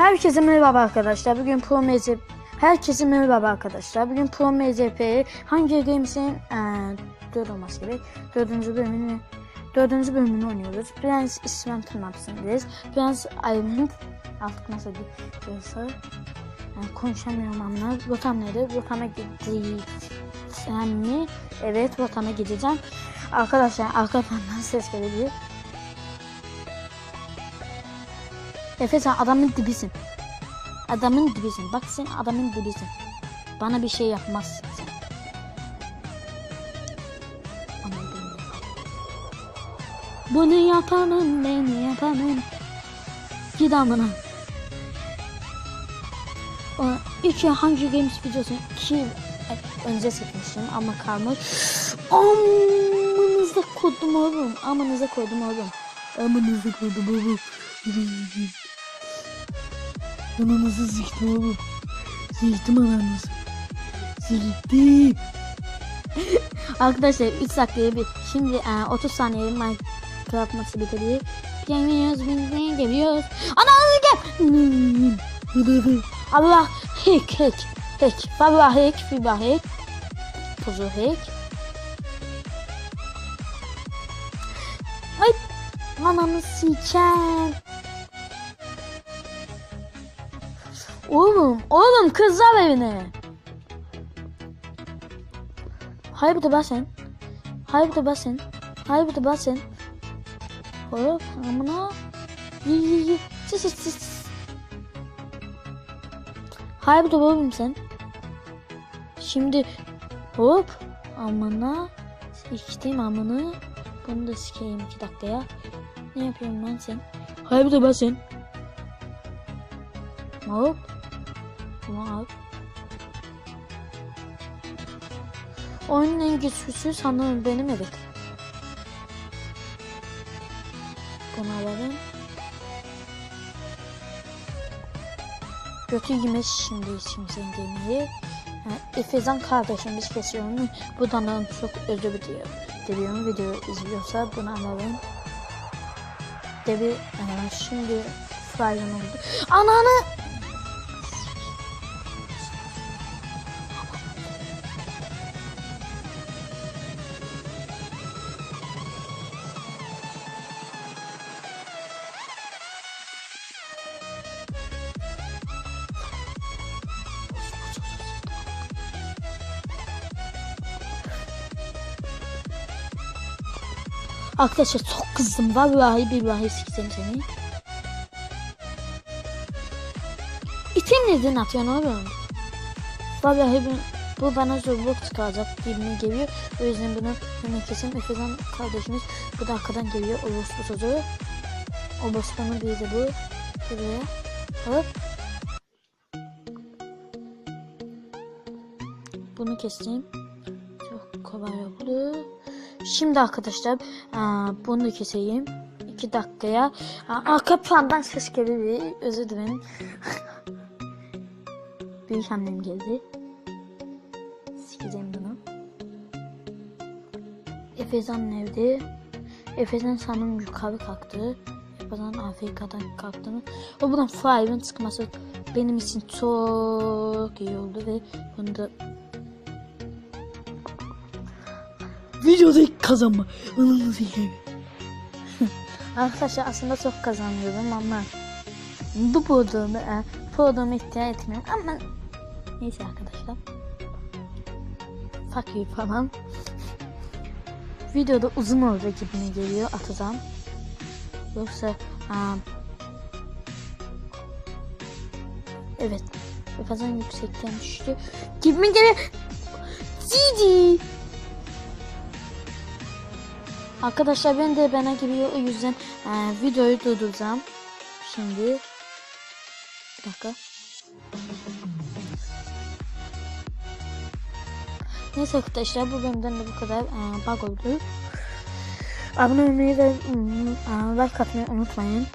Herkese merhaba arkadaşlar. Bugün Pro MZP Herkese merhaba arkadaşlar. Bugün Pro MZP'yi hangi Games'in eee dört olması gerek. Dördüncü bölümünü dördüncü bölümünü oynuyoruz. Prens İslam tırnakçısındayız. Prens Island artık nasıl diyorsa yani konuşamıyorum ama rotam nedir? Rotama gideceğim mi? Evet rotama gideceğim. Arkadaşlar arka plandan ses gelebilir. Efe sen adamın dibisin. Adamın dibisin. Bak sen adamın dibisin. Bana bir şey yapmazsın sen. Bunu yapamam ben yapamam. Git amına. O İki Hunger Games videosu ay önce çekmiştim ama kalmış. Amınıza koydum oğlum. Amınıza koydum oğlum. Amınıza koydum oğlum. Ananızı siktim oğlum. Siktim ananızı. Siktim. Arkadaşlar 3 dakikaya bir. Şimdi e, 30 saniyede Minecraft maçı bitiriyor. Geliyoruz biz ne geliyoruz. Ananızı gel. Allah hack hack hack. Vallahi hack. Vallahi hack. Puzu hack. Ay. Ananı sikeceğim. Oğlum, oğlum kızlar evine. De basın. De basın. De basın. Hop amına. Yi yi yi. Sis sis sis. De oğlum sen. Şimdi hop amına. Siktim amına. Bunu da sikeyim iki dakikaya. Ne yapıyorum lan sen? De basın. Hop. Bunu al. Oyunun en güçlüsü sanırım benim evet. Bunu alalım. Götü yemiş şimdi içimizin gemiyi. Yani Efezan kardeşimiz kesiyor onu. Buradan da çok özür diliyorum. Diliyorum video izliyorsa bunu alalım. Devi e, şimdi Fry'ın oldu. Ananı! Arkadaşlar çok kızdım. Vallahi billahi sikeceğim seni. İtim neden atıyorsun oğlum? Vallahi bu, bu bana zorluk çıkaracak gibime geliyor. O yüzden bunu hemen kesin. Efe'den kardeşimiz bu da arkadan geliyor. O bu çocuğu. O bosmanın biri de bu. Buraya. Hop. Bunu keseyim. Çok kolay oldu. Şimdi arkadaşlar aa, bunu keseyim. 2 dakikaya. Arka plandan ses geliyor. Özür dilerim. Büyük annem geldi. Sikeceğim bunu. Efezan evde. Efezan sanırım yukarı kalktı. Efezan Afrika'dan kalktı mı? O buradan Five'ın çıkması benim için çok iyi oldu ve bunu da Videoda kazanma. Ananı sikeyim. Arkadaşlar aslında çok kazanıyorum ama bu programı, e, programı ihtiyaç etmiyorum ama neyse arkadaşlar. Fuck you falan. Videoda uzun olacak gibime geliyor atacağım. Yoksa um, evet kazan yüksekten düştü. Gibime geliyor. Cici. Arkadaşlar ben de bana geliyor o yüzden e, videoyu durduracağım. Şimdi bir dakika. Neyse arkadaşlar bu bölümden de bu kadar e, bug oldu. Abone olmayı ve mm, e, like atmayı unutmayın.